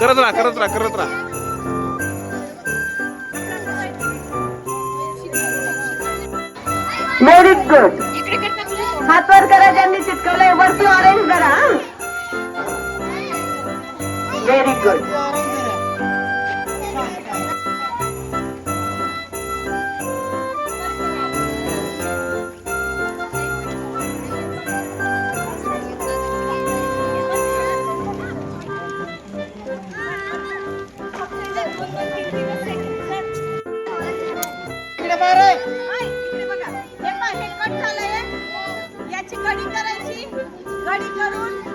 करत राहा करत राहा करत राहा. व्हेरी गुड हात वर करा ज्यांनी चिटकवलंय वरती ऑरेंज करा व्हेरी गुड याची कडी करायची. कडी करून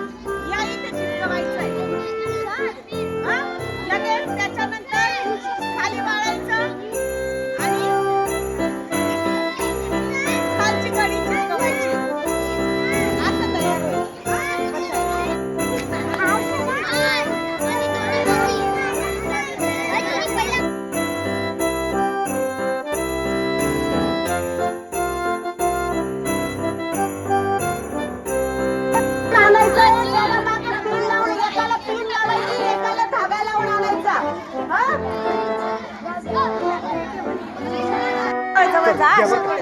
পাওয়া যায়